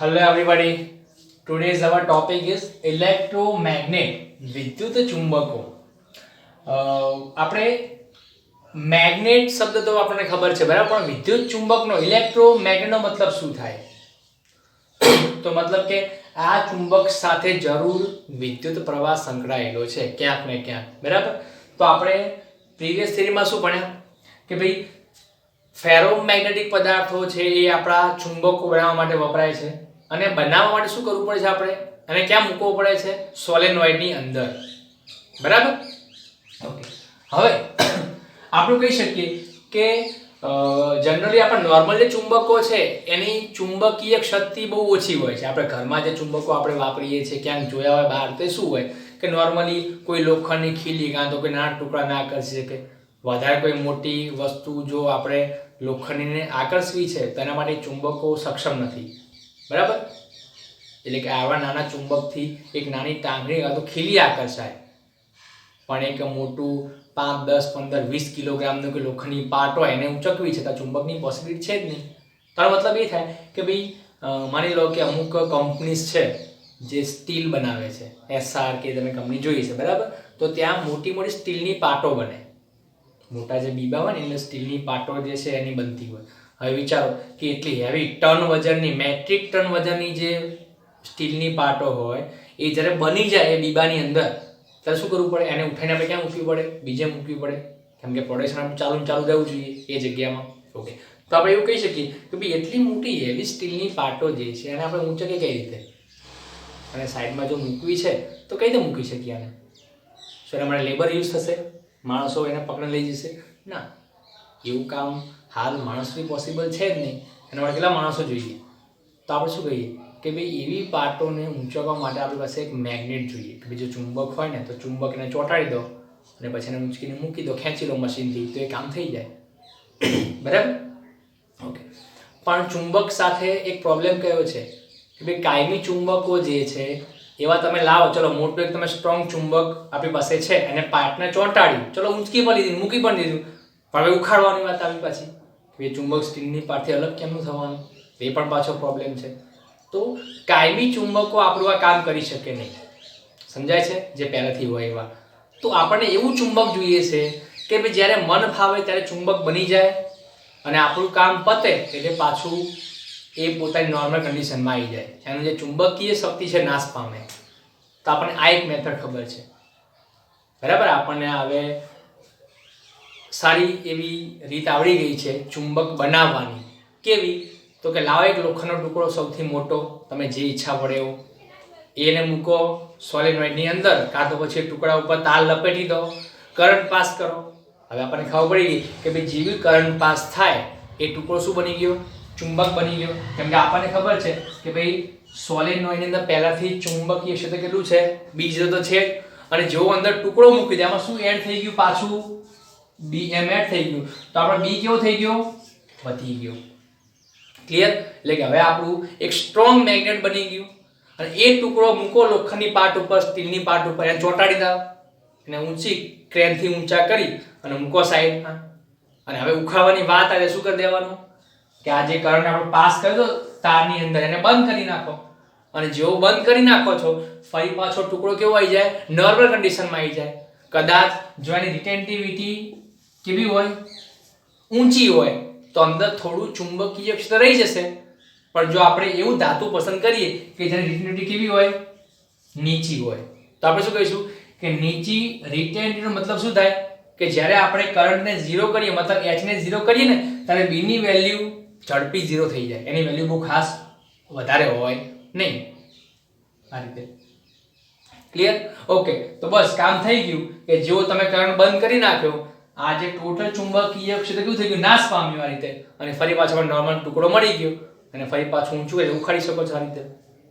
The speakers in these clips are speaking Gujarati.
Hello, everybody. Today's our topic is electromagnet, વિદ્યુત ચુંબકો. આપણે મેગ્નેટ શબ્દ તો આપણને ખબર છે, બરાબર? પણ વિદ્યુત ચુંબકનો ઇલેક્ટ્રોમેગ્નેટનો મતલબ શું થાય? તો મતલબ કે આ ચુંબક સાથે જરૂર વિદ્યુત પ્રવાહ સંકળાયેલો છે, ક્યાંક ને ક્યાંક. બરાબર? તો આપણે પ્રીવિયસ થિયરીમાં શું ભણ્યા? કે ભાઈ ફેરોમેગ્નેટિક પદાર્થો છે એ આપણા ચુંબકો બનાવવા માટે વપરાય છે. અને બનાવવા માટે શું કરવું પડે છે આપણે? અને ક્યાં મૂકવો પડે છે? સોલેનોઇડની અંદર. બરાબર? ઓકે. હવે, આપણે કહી શકીએ કે જનરલી આપણે નોર્મલ જે ચુંબકો છે, એની ચુંબકીય શક્તિ બહુ ઓછી હોય છે. આપણે ઘરમાં જે ચુંબકો આપણે વાપરીએ છીએ, ક્યાંક જોયા હોય બહાર, તે શું હોય? કે નોર્મલી કોઈ લોખંડની ખીલી કાં તો કોઈ નાના ટુકડા ના આકર્ષી શકે. વધારે કોઈ મોટી વસ્તુ જો આપણે લોખંડીને આકર્ષવી છે, તેના માટે ચુંબકો સક્ષમ નથી. બરાબર? એટલે કે આવા નાના ચુંબકથી એક નાની ટાંગણી કાં તો ખીલી આકર્ષાય. પણ એક મોટું પાંચ, દસ, પંદર, વીસ કિલોગ્રામનું કે લોખંડની પાટ હોય, એને ઉચકવી છે, તો ચુંબકની પોસિબિલિટી છે જ નહીં. તારો મતલબ એ થાય કે ભાઈ માની લો કે અમુક કંપનીઝ છે જે સ્ટીલ બનાવે છે એસઆર કે તમે કંપની જોઈ છે, બરાબર? તો ત્યાં મોટી મોટી સ્ટીલની પાટો બને. મોટા જે બીબા હોય ને, એટલે સ્ટીલની પાટો જે છે એની બનતી હોય. હવે વિચારો કે એટલી હેવી ટન વજનની મેટ્રિક ટન વજનની જે સ્ટીલની પાટો હોય, એ જ્યારે બની જાય એ ડીબાની અંદર, ત્યારે શું કરવું પડે? એને ઉઠાઈને આપણે ક્યાં મૂકવી પડે? બીજે મૂકવી પડે. કેમ કે પ્રોડક્શન ચાલુ ચાલુ જવું જોઈએ એ જગ્યામાં. ઓકે તો આપણે એવું કહી શકીએ કે ભાઈ એટલી મોટી હેવી સ્ટીલની પાટો જે છે, એને આપણે ઊંચકે કઈ રીતે? અને સાઈડમાં જો મૂકવી છે, તો કઈ રીતે મૂકી શકીએ આને? શું એના માટે લેબર યુઝ થશે? માણસો એને પકડીને લઈ જશે? ના. એવું કામ હાલ માણસથી પોસિબલ છે જ નહીં. એના માટે કેટલા માણસો જોઈએ? તો આપણે શું કહીએ? કે ભાઈ એવી પાટોને ઊંચકવા માટે આપણી પાસે એક મેગ્નેટ જોઈએ. કે ભાઈ જો ચુંબક હોય ને, તો ચુંબકને ચોંટાડી દો અને પછી એને ઊંચકીને મૂકી દો. ખેંચી લો મશીનથી તો એ કામ થઈ જાય. બરાબર? ઓકે પણ ચુંબક સાથે એક પ્રોબ્લેમ કયો છે? કે ભાઈ કાયમી ચુંબકો જે છે, એવા તમે લાવો. ચલો, મોટું એક તમે સ્ટ્રોંગ ચુંબક આપણી પાસે છે અને પાટને ચોંટાડ્યું ચલો, ઊંચકી પણ લીધી, મૂકી પણ દીધું. પણ હવે ઉખાડવાની વાત આવી પાછી. કે ચુંબક સ્ટીલની પાટથી અલગ કેમનું થવાનું? એ પણ પાછો પ્રોબ્લેમ છે. તો કાયમી ચુંબકો આપણું આ કામ કરી શકે નહીં. સમજાય છે? જે પહેલાંથી હોય એવા. તો આપણને એવું ચુંબક જોઈએ છે કે ભાઈ જ્યારે મન ફાવે ત્યારે ચુંબક બની જાય અને આપણું કામ પતે એટલે પાછું એ પોતાની નોર્મલ કન્ડિશનમાં આવી જાય. એનું જે ચુંબકીય શક્તિ છે નાશ પામે. તો આપણને આ એક મેથડ ખબર છે. બરાબર? આપણને હવે સારી એવી રીત આવડી ગઈ છે ચુંબક બનાવવાની. કેવી? તો કે લાવો એક લોખંડનો ટુકડો સૌથી મોટો, તમે જે ઈચ્છા પડે એવો. એને મૂકો સોલેનોઇડની અંદર, કાં તો પછી ટુકડા ઉપર તાર લપેટી દો કરંટ પાસ કરો. હવે આપણને ખબર પડી ગઈ કે ભાઈ જેવી કરંટ પાસ થાય, એ ટુકડો શું બની ગયો? ચુંબક બની ગયો. કેમ કે આપણને ખબર છે કે ભાઈ સોલેનોઇડની અંદર પહેલાંથી ચુંબકીય ક્ષેત્ર કેટલું છે? બીજ તો છે. અને જેવો અંદર ટુકડો મૂકી દે આમાં શું એડ થઈ ગયું પાછું? બી એમ એડ થઈ ગયું. તો આપણો બી કેવો થઈ ગયો? વધી ગયો. ક્લિયર એટલે કે હવે આપણું એક સ્ટ્રોંગ મેગ્નેટ બની ગયું. અને એ ટુકડો મૂકો લોખંડની પાટ ઉપર, સ્ટીલની પાટ ઉપર, એને ચોંટાડી દો. એને ઊંચી ક્રેનથી ઊંચા કરી અને મૂકો સાઈડમાં અને હવે ઉખાડવાની વાત આવે, શું કરી દેવાનું? કે આ જે કરંટ આપણે પાસ કર્યો તારની અંદર એને બંધ કરી નાખો. અને જેવો બંધ કરી નાખો છો, ફરી પાછો ટુકડો કેવો આવી જાય? નોર્મલ કન્ડિશનમાં આવી જાય. કદાચ જો એની રિટેન્ટિવિટી કેવી હોય? ઊંચી હોય. તો અંદર થોડું ચુંબકીય ક્ષેત્ર રહી જશે. પણ જો આપણે એવું ધાતુ પસંદ કરીએ કે જેની રિટેનિટી કેવી હોય? નીચી હોય. તો આપણે શું કહીશું? કે નીચી રિટેનિટીનો મતલબ શું થાય? કે જ્યારે આપણે કરંટને ઝીરો કરીએ, મતલબ એચને ઝીરો કરીએ ને, ત્યારે બીની વેલ્યુ ઝડપી ઝીરો થઈ જાય. એની વેલ્યુ બહુ ખાસ વધારે હોય નહીં. આ રીતે. ક્લિયર ઓકે તો બસ, કામ થઈ ગયું કે જો તમે કરંટ બંધ કરી નાખ્યો આ જે ટોટલ ચુંબકીય ક્ષેત્ર કેવું થઈ ગયું? નાશ પામ્યું આ રીતે. અને ફરી પાછો નોર્મલ ટુકડો મળી ગયો. અને ફરી પાછું ઊંચું એટલે ઉખાડી શકો છો આ રીતે.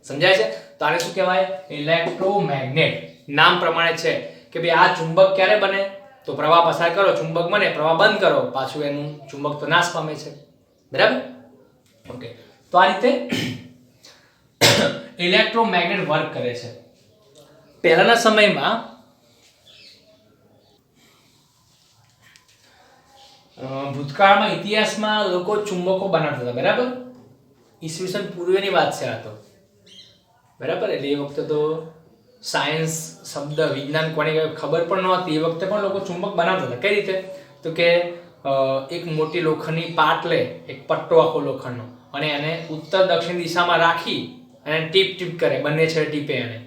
સમજાય છે? તો આને શું કહેવાય? ઇલેક્ટ્રોમેગ્નેટ. નામ પ્રમાણે છે. કે ભાઈ આ ચુંબક ક્યારે બને? તો પ્રવાહ પસાર કરો, ચુંબક બને, પ્રવાહ બંધ કરો. પાછું એનું ચુંબક તો નાશ પામે છે. બરાબર? ઓકે તો આ રીતે ઇલેક્ટ્રોમેગ્નેટ વર્ક કરે છે. પહેલાના સમયમાં ભૂતકાળમાં ઇતિહાસમાં લોકો ચુંબકો બનાવતા હતા, બરાબર? ઈસવીસન પૂર્વેની વાત છે આ તો. બરાબર? એટલે એ વખતે તો સાયન્સ, શબ્દ, વિજ્ઞાન કોને ખબર પણ નહોતી એ વખતે પણ લોકો ચુંબક બનાવતા હતા. કઈ રીતે? તો કે એક મોટી લોખંડની પાટ લે એક પટ્ટો આખો લોખંડનો અને એને ઉત્તર દક્ષિણ દિશામાં રાખી અને ટીપ ટીપ કરે, બંને છેડે ટીપે એને.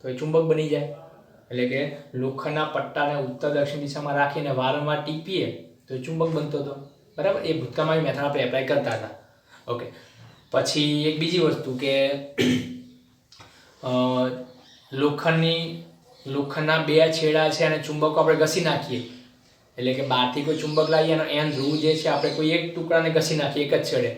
તો એ ચુંબક બની જાય. એટલે કે લોખંડના પટ્ટાને ઉત્તર દક્ષિણ દિશામાં રાખીને વારંવાર ટીપીએ તો ચુંબક બનતો હતો. બરાબર? એ ભૂતકાળમાં મેથડ આપણે એપ્લાય કરતા હતા. ઓકે પછી એક બીજી વસ્તુ કે લોખંડની, લોખંડના બે છેડા છે અને ચુંબકો આપણે ઘસી નાખીએ. એટલે કે બહારથી કોઈ ચુંબક લાવીએ અને એન ધ્રુવ જે છે આપણે કોઈ એક ટુકડાને ઘસી નાખીએ, એક જ છેડે.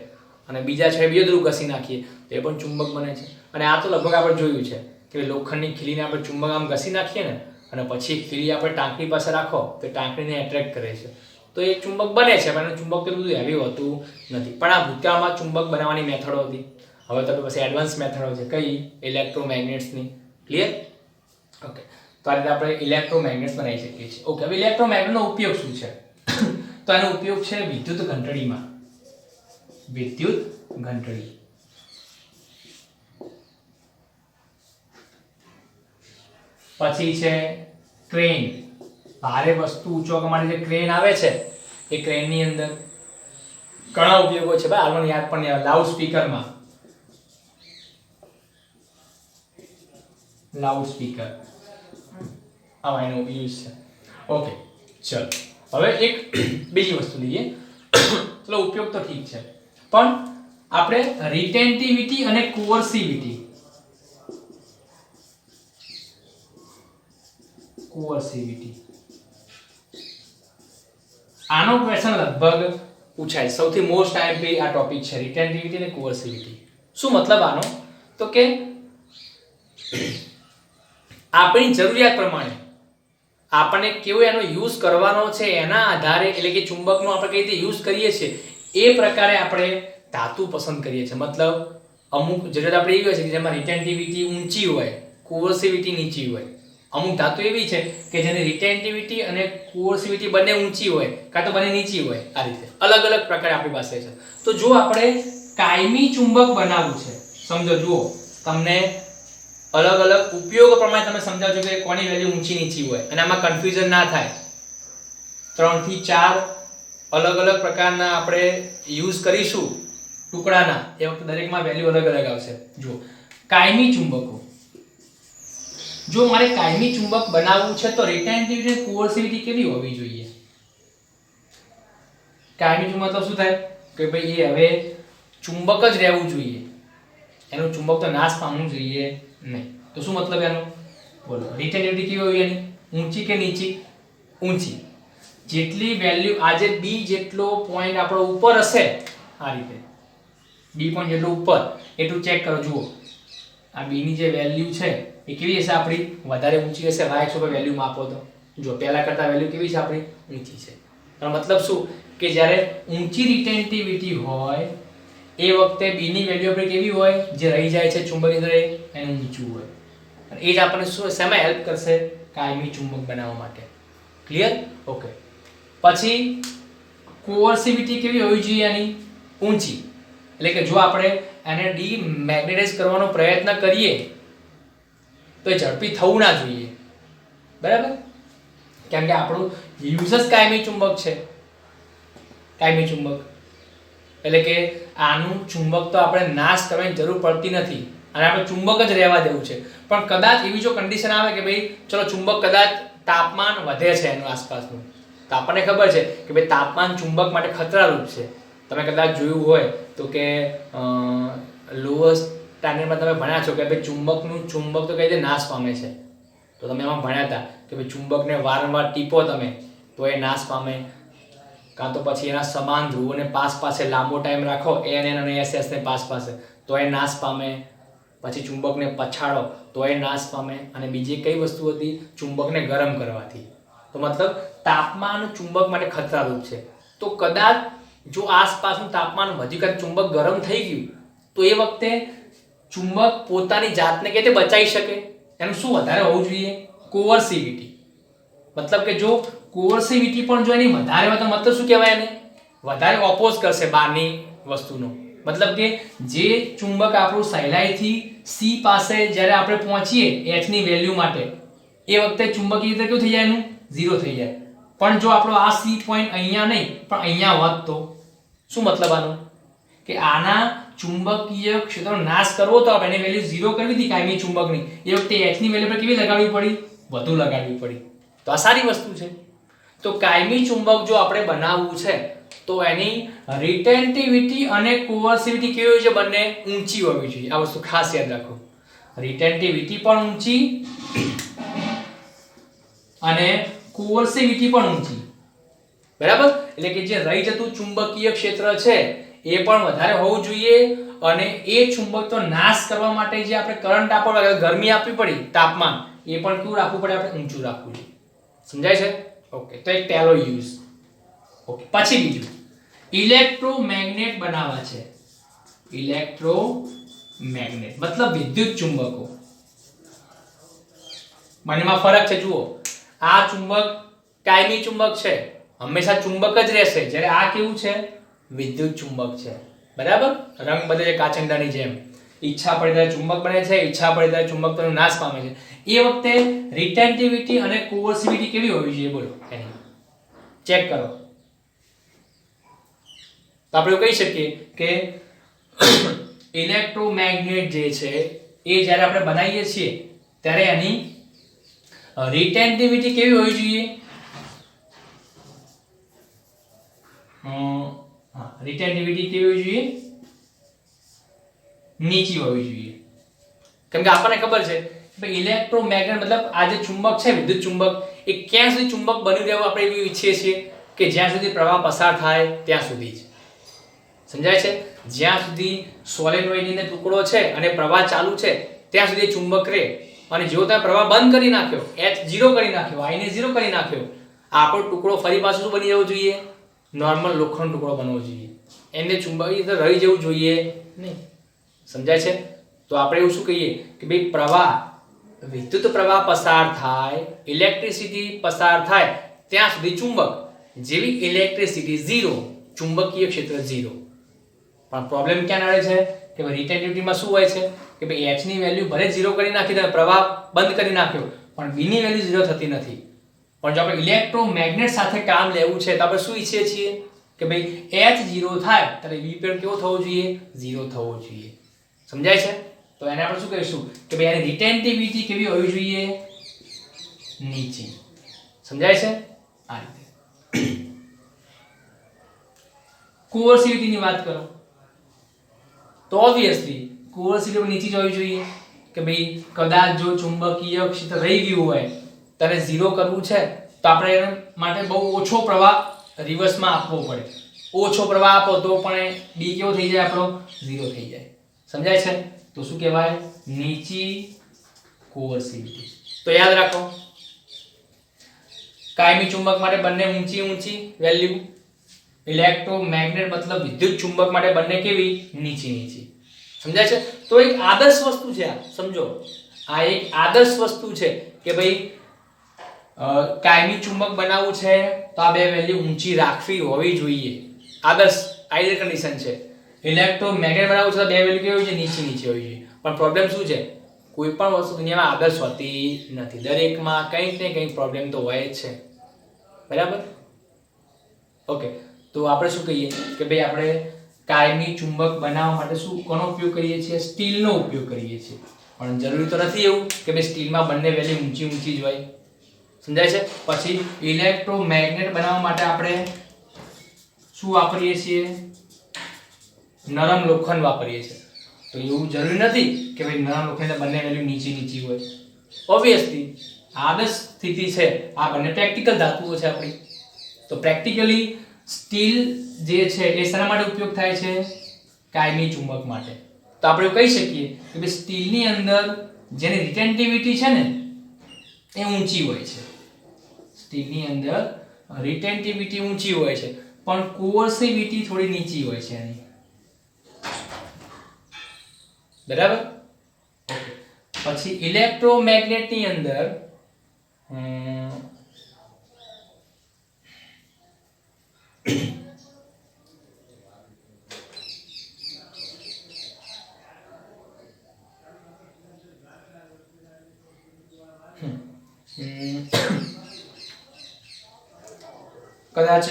અને બીજા છેડે બીજો ધ્રુવ ઘસી નાખીએ. તો એ પણ ચુંબક બને છે. અને આ તો લગભગ આપણે જોયું છે. કે લોખંડની ખીલીને આપણે ચુંબક આમ ઘસી નાખીએ ને, અને પછી ખીલી આપણે ટાંકણી પાસે રાખો, તો ટાંકણીને એટ્રેક્ટ કરે છે. તો એ ચુંબક બને છે, પણ ચુંબક તો બધું હેવી હોતું નથી. પણ આ ભૂતકાળમાં ચુંબક બનાવવાની મેથડો હતી. હવે તો પછી એડવાન્સ મેથડો છે. કઈ? ઇલેક્ટ્રોમેગ્નેટ્સની ક્લિયર ઓકે તો આ રીતે આપણે ઇલેક્ટ્રોમેગ્નેટ્સ બનાવી શકીએ છીએ. ઓકે હવે ઇલેક્ટ્રોમેગ્નેટનો ઉપયોગ શું છે? તો એનો ઉપયોગ છે વિદ્યુત ઘંટડીમાં. વિદ્યુત ઘંટડી. પછી છે ક્રેન ભારે વસ્તુ ઊંચકવા માટે જે ક્રેન આવે છે, એ ક્રેનની અંદર ઘણા ઉપયોગો છે. ભાઈ, હાલમાં યાદ પણ નહીં લાઉડ સ્પીકરમાં લાઉડ સ્પીકર આમાં એનો યુઝ છે. ઓકે ચલો. હવે એક બીજી વસ્તુ લઈએ. ચલો, ઉપયોગ તો ઠીક છે. પણ આપણે રિટેન્ટિવિટી અને કોઅર્સિવિટી સીવીટી આનો ક્વેશ્ચન લગભગ પૂછાય. સૌથી મોસ્ટ આઈએમપી આ ટોપિક છે રિટેન્ટિવિટી અને કોઅર્સિવિટી શું મતલબ આનો? તો કે આપણી જરૂરિયાત પ્રમાણે આપણને કેવો એનો યુઝ કરવાનો છે, એના આધારે એટલે કે ચુંબકનો આપણે કઈ રીતે યુઝ કરીએ છીએ, એ પ્રકારે આપણે ધાતુ પસંદ કરીએ છીએ. મતલબ અમુક જરૂરિયાત આપણે એવી હોય છે કે જેમાં રિટેન્ટિવિટી ઊંચી હોય કોવર્સિવિટી નીચી હોય. અમુક ધાતુ એવી છે કે જેની રિટેન્ટિવિટી અને કોર્સિવિટી બંને ઊંચી હોય કાં તો બંને નીચી હોય આ રીતે. અલગ અલગ પ્રકારે આપણી પાસે છે. તો જો આપણે કાયમી ચુંબક બનાવવું છે, સમજો, જુઓ, તમને અલગ અલગ ઉપયોગ પ્રમાણે તમે સમજાવજો કે કોની વેલ્યુ ઊંચી, નીચી હોય અને આમાં કન્ફ્યુઝન ના થાય. ત્રણથી ચાર અલગ અલગ પ્રકારના આપણે યુઝ કરીશું ટુકડાના. એ વખતે દરેકમાં વેલ્યુ અલગ અલગ આવશે. જુઓ, કાયમી ચુંબકો. જો મારે કાયમી ચુંબક બનાવવું છે, તો રિટેન્ટિવિટી કોર્સિવિટી કેવી હોવી જોઈએ? કાયમી ચુંબક તો શું થાય? કે ભાઈ એ હવે ચુંબક જ રહેવું જોઈએ. એનું ચુંબક તો નાશ પામવું જોઈએ નહીં. તો શું મતલબ એનો? બોલો. રિટેન્ટિવિટી કેવી હોવી એની? ઊંચી કે નીચી? ઊંચી. જેટલી વેલ્યુ આજે બી જેટલો પોઈન્ટ આપણો ઉપર હશે, આ રીતે. બી પોઈન્ટ જેટલો ઉપર. એટલું ચેક કરો, જુઓ. આ બીની જે વેલ્યુ છે એ કેવી હશે આપણી? વધારે ઊંચી હશે વાય એકસો પર વેલ્યુ માપો તો. જો, પહેલાં કરતાં વેલ્યુ કેવી છે આપણી? ઊંચી છે. પણ મતલબ શું? કે જ્યારે ઊંચી રિટેન્ટિવિટી હોય, એ વખતે બીની વેલ્યુ આપણે કેવી હોય? જે રહી જાય છે ચુંબકની અંદર એનું ઊંચું હોય. એ જ આપણને શું, શેમાં હેલ્પ કરશે? કાયમી ચુંબક બનાવવા માટે. ક્લિયર ઓકે પછી કોવર્સિવિટી કેવી હોવી જોઈએ એની ઊંચી. એટલે કે જો આપણે એને ડી મેગ્નેટાઇઝ કરવાનો પ્રયત્ન કરીએ તો એ ઝડપી થવું ના જોઈએ. બરાબર? કેમ કે આપણું યુઝ જ કાયમી ચુંબક છે. કાયમી ચુંબક. એટલે કે આનું ચુંબક તો આપણે નાશ કરવાની જરૂર પડતી નથી. અને આપણે ચુંબક જ રહેવા દેવું છે. પણ કદાચ એવી જો કન્ડિશન આવે કે ભાઈ, ચલો ચુંબક કદાચ તાપમાન વધે છે એનું આસપાસનું. તો આપણને ખબર છે કે ભાઈ તાપમાન ચુંબક માટે ખતરારૂપ છે. તમે કદાચ જોયું હોય તો કે લોઅર સ્ટાન્ડર્ડમાં તમે ભણ્યા છો કે ભાઈ ચુંબકનું, ચુંબક તો કઈ રીતે નાશ પામે છે? તો તમે એમાં ભણ્યા હતા કે ભાઈ ચુંબકને વારંવાર ટીપો તમે, તો એ નાશ પામે. કાં તો પછી એના સમાન ધ્રુવોને પાસ પાસે લાંબો ટાઈમ રાખો એન એન અને એસ એસને પાસ પાસે, તો એ નાશ પામે. પછી ચુંબકને પછાડો, તો એ નાશ પામે. અને બીજી કઈ વસ્તુ હતી? ચુંબકને ગરમ કરવાથી. તો મતલબ તાપમાન ચુંબક માટે ખતરારૂપ છે. તો કદાચ જો આસપાસનું તાપમાન વધી કદાચ ચુંબક ગરમ થઈ ગયું, તો એ વખતે ચુંબક પોતાની જાતને કે તે બચાવી શકે? એનું શું વધારે હોવું જોઈએ? કોઅર્સિવિટી મતલબ કે જો કોઅર્સિવિટી પણ જો એની વધારે હોય તો મતલબ શું કહેવાય એને? વધારે ઓપોઝ કરશે બહારની વસ્તુનો. મતલબ કે જે ચુંબક આપણું સહેલાઈથી સી પાસે જ્યારે આપણે પહોંચીએ એચની વેલ્યુ માટે, એ વખતે ચુંબકીય કેવું થઈ જાય એનું? ઝીરો થઈ જાય. પણ જો આપણો આ સી પોઈન્ટ અહીંયા નહીં, પણ અહીંયા હોત તો શું મતલબ આનો? કે આના ચુંબકીય ક્ષેત્રનો નાશ કરવો તો એની વેલ્યુ ઝીરો કરવી હતી કાયમી ચુંબકની. એ વખતે એચની વેલ્યુ પર કેવી લગાડવી પડી? વધુ લગાડવી પડી. તો આ સારી વસ્તુ છે. તો કાયમી ચુંબક જો આપણે બનાવવું છે, તો એની રિટેન્ટિવિટી અને કોવર્સિવિટી કેવી હોય છે? બંને ઊંચી હોવી જોઈએ. આ વસ્તુ ખાસ યાદ રાખો. રિટેન્ટિવિટી પણ ઊંચી અને કોવર્સિવિટી પણ ઊંચી. બરાબર? એટલે કે જે રહી જતું ચુંબકીય ક્ષેત્ર છે એ પણ વધારે હોવું જોઈએ અને એ ચુંબકનો નાશ કરવા માટે જે આપણે કરંટ આપવો ગરમી આપવી પડી, તાપમાન, એ પણ કેવું રાખવું પડે? આપણે ઊંચું રાખવું જોઈએ. સમજાય છે? ઓકે, તો એક પહેલો યુઝ. ઓકે, પછી બીજું. ઇલેક્ટ્રોમેગ્નેટ બનાવવા છે. ઇલેક્ટ્રોમેગ્નેટ, મતલબ વિદ્યુત ચુંબકો. બંનેમાં ફરક છે, જુઓ. આ ચુંબક કાયમી ચુંબક છે. હંમેશા ચુંબક જ રહેશે. જ્યારે આ કેવું છે? વિદ્યુત ચુંબક છે. બરાબર? રંગ બદલે છે કાચંડાની જેમ. ઈચ્છા પડે ત્યારે ચુંબક બને છે, ઈચ્છા પડે ત્યારે ચુંબક તેનો નાશ પામે છે. એ વખતે રિટેન્ટિવિટી અને કોવર્સિવિટી કેવી હોવી જોઈએ બોલો? એની. ચેક કરો. તો આપણે એવું કહી શકીએ કે ઇલેક્ટ્રોમેગ્નેટ જે છે, એ જ્યારે આપણે બનાવીએ છીએ, ત્યારે એની રિટેન્ટિવિટી કેવી હોવી જોઈએ? હા રિટેન્ટિવિટી કેવી હોવી જોઈએ? નીચી હોવી જોઈએ. કેમ કે આપણને ખબર છે કે ઇલેક્ટ્રોમેગ્નેટ મતલબ આ જે ચુંબક છે, વિદ્યુત ચુંબક, એ ક્યાં સુધી ચુંબક બની રહેવું આપણે એવું ઈચ્છીએ છીએ કે જ્યાં સુધી પ્રવાહ પસાર થાય ત્યાં સુધી જ. સમજાય છે? જ્યાં સુધી સોલેનોઇડની અંદર ટુકડો છે અને પ્રવાહ ચાલુ છે, ત્યાં સુધી ચુંબક રહે. અને જો તમે પ્રવાહ બંધ કરી નાખ્યો એચ ઝીરો કરી નાખ્યો આઈને ઝીરો કરી નાખ્યો આપણો ટુકડો ફરી પાછું શું બની જવો જોઈએ? નોર્મલ લોખંડ ટુકડો બનવો જોઈએ. એને ચુંબકની તો રહી જવું જોઈએ નહીં. સમજાય છે? તો આપણે એવું શું કહીએ કે ભાઈ પ્રવાહ, વિદ્યુત પ્રવાહ પસાર થાય ઇલેક્ટ્રિસિટી પસાર થાય, ત્યાં સુધી ચુંબક. જેવી ઇલેક્ટ્રિસિટી ઝીરો ચુંબકીય ક્ષેત્ર ઝીરો પણ પ્રોબ્લેમ ક્યાં નડે છે? કે ભાઈ રિટેન્ટિવિટીમાં શું હોય છે? કે ભાઈ એચની વેલ્યુ ભલે ઝીરો કરી નાખી દે, પ્રવાહ બંધ કરી નાખ્યો, પણ બીની વેલ્યુ ઝીરો થતી નથી. પણ જો આપણે ઇલેક્ટ્રોમેગ્નેટ સાથે કામ લેવું છે તો આપણે શું ઈચ્છીએ છીએ? કે ભાઈ એચ ઝીરો થાય, ત્યારે વી પણ કેવો થવો જોઈએ? ઝીરો થવો જોઈએ. સમજાય છે? તો એને આપણે શું કહીશું? કે ભાઈ એની રિટેન્ટિવિટી કેવી હોવી જોઈએ? નીચી. સમજાય છે? આ રીતે. કોર્સિવિટીની વાત કરો. તો ઓબ્વિયસલી કોર્સિવિટી નીચી જ હોવી જોઈએ. કે ભાઈ કદાચ જો ચુંબકીય ક્ષેત્ર રહી ગયું હોય ત્યારે ઝીરો કરવું છે, તો આપણે એના માટે બહુ ઓછો પ્રવાહ રિવર્સમાં આપવો પડે. ઓછો પ્રવાહ આપો તો પણ બી કેવો થઈ જાય આપણો? ઝીરો થઈ જાય. સમજાય છે? તો શું કહેવાય? નીચી કોવર્સિવિટી તો યાદ રાખો. કાયમી ચુંબક માટે બંને ઊંચી ઊંચી વેલ્યુ. ઇલેક્ટ્રોમેગ્નેટ મતલબ વિદ્યુત ચુંબક માટે બંને કેવી? નીચી નીચી. સમજાય છે? તો એક આદર્શ વસ્તુ છે આ. સમજો. આ એક આદર્શ વસ્તુ છે કે ભાઈ કાયમી ચુંબક બનાવવું છે, તો આ બે વેલ્યુ ઊંચી રાખવી હોવી જોઈએ. આદર્શ આઈડિયલ કન્ડિશન છે. ઇલેક્ટ્રોમેગ્નેટ બનાવવું છે, તો બે વેલ્યુ કેવી છે? નીચે નીચી હોવી જોઈએ પણ પ્રોબ્લેમ શું છે? કોઈ પણ વસ્તુ દુનિયામાં આદર્શ હોતી નથી. દરેકમાં કંઈક ને કંઈક પ્રોબ્લેમ તો હોય જ છે. બરાબર? ઓકે તો આપણે શું કહીએ? કે ભાઈ આપણે કાયમી ચુંબક બનાવવા માટે શું, કોનો ઉપયોગ કરીએ છીએ? સ્ટીલનો ઉપયોગ કરીએ છીએ. પણ જરૂરી તો નથી એવું કે ભાઈ સ્ટીલમાં બંને વેલ્યુ ઊંચી ઊંચી જ હોય. સમજાય છે? પછી ઇલેક્ટ્રોમેગ્નેટ બનાવવા માટે આપણે શું વાપરીએ છીએ? નરમ લોખંડ વાપરીએ છીએ. તો એવું જરૂરી નથી કે ભાઈ નરમ લોખંડ બંને વેલ્યુ નીચી નીચી હોય. ઓબ્વિયસલી આદર્શ સ્થિતિ છે. આ બંને પ્રેક્ટિકલ ધાતુઓ છે આપણી. તો પ્રેક્ટિકલી સ્ટીલ જે છે એ શેના માટે ઉપયોગ થાય છે? કાયમી ચુંબક માટે. તો આપણે કહી શકીએ કે ભાઈ સ્ટીલની અંદર જેની રિટેન્ટિવિટી છે ને, એ ઊંચી હોય છે. સ્ટીલની અંદર રિટેન્ટિવિટી ઊંચી હોય છે, પણ કોર્સિવિટી થોડી નીચી હોય છે એની. બરાબર? પછી ઇલેક્ટ્રોમેગ્નેટની અંદર કદાચ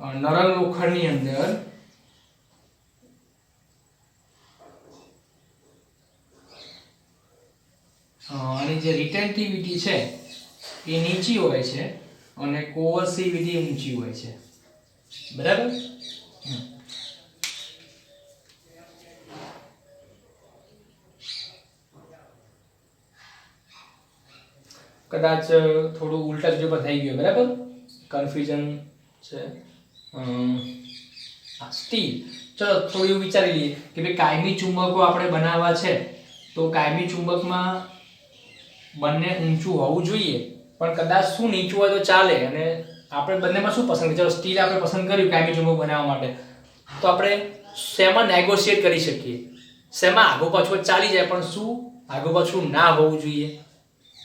નરમ લોખંડની અંદર અને જે રિટેન્ટિવિટી છે, એ નીચી હોય છે અને કોવર્સિવિટી ઊંચી હોય છે. બરાબર? કદાચ થોડું ઉલટા બીજું પર થઈ ગયું, બરાબર? કન્ફ્યુઝન છે. સ્ટીલ ચલો, થોડું એવું વિચારી લઈએ કે ભાઈ કાયમી ચુંબકો આપણે બનાવવા છે, તો કાયમી ચુંબકમાં બંને ઊંચું હોવું જોઈએ. પણ કદાચ શું નીચું હોય તો ચાલે, અને આપણે બંનેમાં શું પસંદ? ચલો સ્ટીલ આપણે પસંદ કર્યું કાયમી ચુંબક બનાવવા માટે. તો આપણે શેમાં નેગોશિએટ કરી શકીએ? શેમાં આગો પાછો ચાલી જાય, પણ શું? આગો પાછું ના હોવું જોઈએ.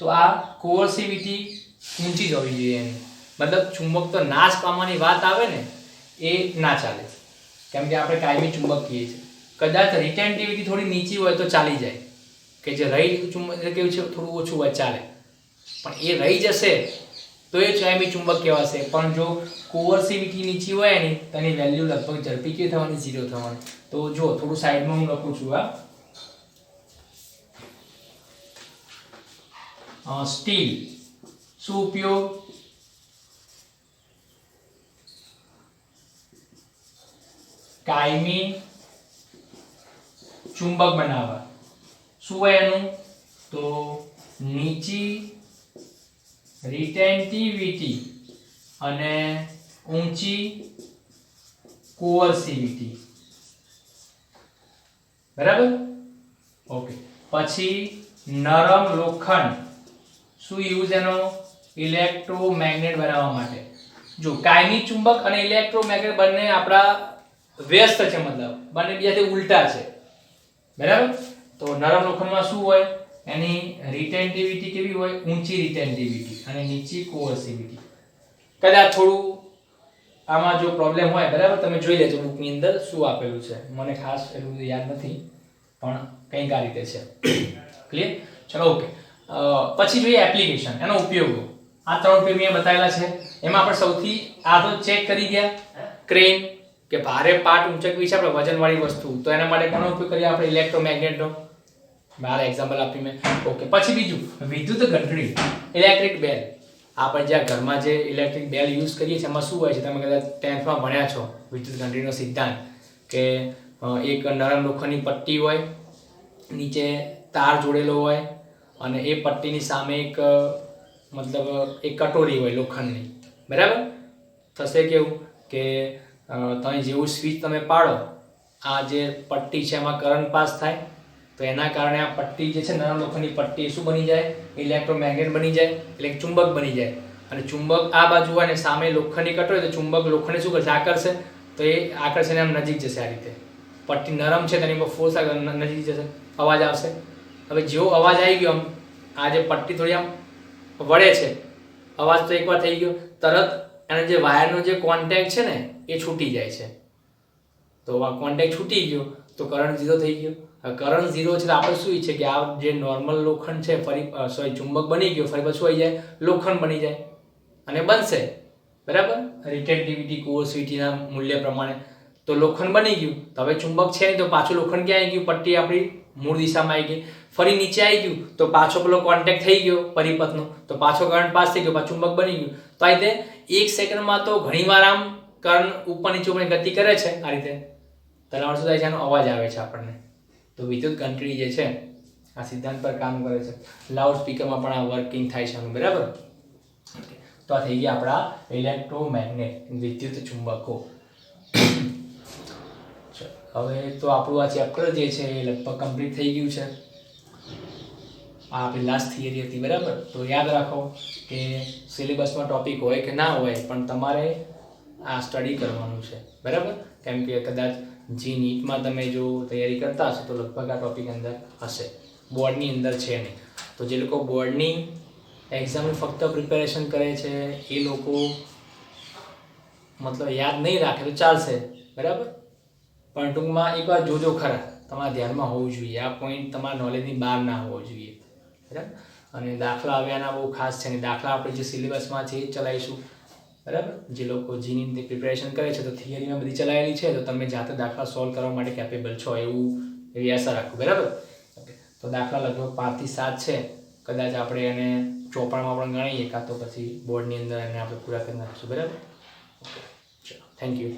તો આ કોવર્સિવિટી ઊંચી જ હોવી જોઈએ એની. મતલબ ચુંબક તો નાશ પામવાની વાત આવે ને, એ ના ચાલે. કેમ કે આપણે કાયમી ચુંબક કહીએ છીએ. કદાચ રિટેન્ટિવિટી થોડી નીચી હોય તો ચાલી જાય. કે જે રહી ચુંબક કેવું છે, થોડું ઓછું હોય ચાલે. પણ એ રહી જશે, તો એ કાયમી ચુંબક કહેવાશે. પણ જો કોવર્સિવિટી નીચી હોય એની તેની વેલ્યુ લગભગ ઝડપી કેવી થવાની? ઝીરો થવાની. તો જો, થોડું સાઈડમાં હું લખું છું આ સ્ટીલ. શું ઉપયોગ? કાયમી. ચુંબક બનાવવા. શું હોય એનું? તો નીચી રિટેન્ટિવિટી અને ઊંચી કોવર્સિવિટી બરાબર? ઓકે. પછી નરમ લોખંડ. શું યુઝ એનો? ઇલેક્ટ્રોમેગ્નેટ બનાવવા માટે. જો, કાયમી ચુંબક અને ઇલેક્ટ્રોમેગ્નેટ બંને આપણા વ્યસ્ત છે મતલબ. બંને બીજાથી ઉલટા છે. બરાબર? તો નરમ લોખંડમાં શું હોય? એની રિટેન્ટિવિટી કેવી હોય? ઊંચી રિટેન્ટિવિટી અને નીચી કોવર્સિવિટી કદાચ થોડું આમાં જો પ્રોબ્લેમ હોય, બરાબર? તમે જોઈ લેજો બુકની અંદર શું આપેલું છે. મને ખાસ એટલું યાદ નથી, પણ કંઈક આ રીતે છે. ક્લિયર ચલો ઓકે પછી જોઈએ એપ્લિકેશન એનો ઉપયોગો. આ ત્રણ ઉપયોગ મેં બતાવેલા છે. એમાં આપણે સૌથી આ તો ચેક કરી ગયા. ક્રેન કે ભારે પાર્ટ ઊંચકવી છે આપણે વજનવાળી વસ્તુ. તો એના માટે કોનો ઉપયોગ કરીએ આપણે? ઇલેક્ટ્રોમેગ્નેટનો મારા એક્ઝામ્પલ આપી મેં. ઓકે પછી બીજું, વિદ્યુત ઘંટડી ઇલેક્ટ્રિક બેલ આપણે જ્યાં ઘરમાં જે ઇલેક્ટ્રિક બેલ યુઝ કરીએ છીએ, એમાં શું હોય છે? તમે કદાચ ટેન્થમાં ભણ્યા છો, વિદ્યુત ઘંટડીનો સિદ્ધાંત. કે એક નરમ લોખંડની પટ્ટી હોય, નીચે તાર જોડેલો હોય અને એ પટ્ટીની સામે એક મતલબ એક કટોરી હોય લોખંડની. બરાબર? થશે કેવું કે તમે જેવું સ્વિચ તમે પાડો, આ જે પટ્ટી છે એમાં કરંટ પાસ થાય, તો એના કારણે આ પટ્ટી જે છે નરમ લોખંડની પટ્ટી શું બની જાય? ઇલેક્ટ્રોમેગ્નેટ બની જાય, એટલે ચુંબક બની જાય. અને ચુંબક આ બાજુ હોય અને સામે લોખંડની કટોરી તો ચુંબક લોખંડને શું કરશે? આકર્ષે. તો એ આકર્ષણ આમ નજીક જશે આ રીતે. પટ્ટી નરમ છે, તેની પર ફોર્સ નજીક જશે. અવાજ આવશે. હવે જેવો અવાજ આવી ગયો આમ, આ જે પટ્ટી થોડી આમ વળે છે, અવાજ તો એકવાર થઈ ગયો, તરત એનો જે વાયરનો જે કોન્ટેક્ટ છે ને, એ છૂટી જાય છે. તો આ કોન્ટેક્ટ છૂટી ગયો, તો કરંટ ઝીરો થઈ ગયો. કરંટ ઝીરો છે આપણે શું ઈચ્છે કે આ જે નોર્મલ લોખંડ છે, ફરી સોરી ચુંબક બની ગયો, ફરી પાછું આવી જાય, લોખંડ બની જાય, અને બનશે. બરાબર? રિટેક્ટિવિટી કોર્સિટીના મૂલ્ય પ્રમાણે. તો લોખંડ બની ગયું. તો હવે ચુંબક છે નહીં, તો પાછું લોખંડ ક્યાં આવી ગયું? પટ્ટી આપણી મૂળ દિશામાં આવી ગઈ. ફરી નીચે આવી ગયું, તો પાછો પેલો કોન્ટેક્ટ થઈ ગયો પરિપથનો. તો પાછો કરંટ પાસ થઈ ગયો, પાછું ચુંબક બની ગયું. તો આ રીતે એક સેકન્ડમાં તો ઘણીવાર આમ કરંટ ઉપર નીચે ઉપર ગતિ કરે છે, આ રીતે. તલાવણ શું થાય છે એનો અવાજ આવે છે આપણને. તો વિદ્યુત ઘંટડી જે છે, આ સિદ્ધાંત પર કામ કરે છે. લાઉડ સ્પીકરમાં પણ આ વર્કિંગ થાય છે આનું, બરાબર. તો આ થઈ ગયા આપણા ઇલેક્ટ્રોમેગ્નેટ વિદ્યુત ચુંબકો. હવે તો આપણું આ ચેપ્ટર જે છે એ લગભગ કમ્પ્લીટ થઈ ગયું છે. આ આપણી લાસ્ટ થિયરી હતી, બરાબર? તો યાદ રાખો કે સિલેબસમાં ટોપિક હોય કે ના હોય, પણ તમારે આ સ્ટડી કરવાનું છે. બરાબર? કેમ કે કદાચ જી નીટમાં તમે જો તૈયારી કરતા હશો, તો લગભગ આ ટોપિક અંદર હશે. બોર્ડની અંદર છે નહીં. તો જે લોકો બોર્ડની એક્ઝામની ફક્ત પ્રિપેરેશન કરે છે, એ લોકો મતલબ યાદ નહીં રાખે, તો ચાલશે. બરાબર? પણ ટૂંકમાં એકવાર જોજો ખરા. તમારા ધ્યાનમાં હોવું જોઈએ. આ પોઈન્ટ તમારા નોલેજની બહાર ના હોવો જોઈએ. બરાબર? અને દાખલા હવે આના બહુ ખાસ છે. અને દાખલા આપણે જે સિલેબસમાં છે એ ચલાવીશું. બરાબર? જે લોકો જીની પ્રિપેરેશન કરે છે, તો થિયરીમાં બધી ચલાવેલી છે, તો તમે જાતે દાખલા સોલ્વ કરવા માટે કેપેબલ છો એવું એવી આશા રાખું. બરાબર? ઓકે તો દાખલા લગભગ પાંચથી સાત છે. કદાચ આપણે એને ચોપડામાં પણ ગણીએ, કાં તો પછી બોર્ડની અંદર એને આપણે પૂરા કરી નાખીશું. બરાબર? ઓકે ચલો. Thank you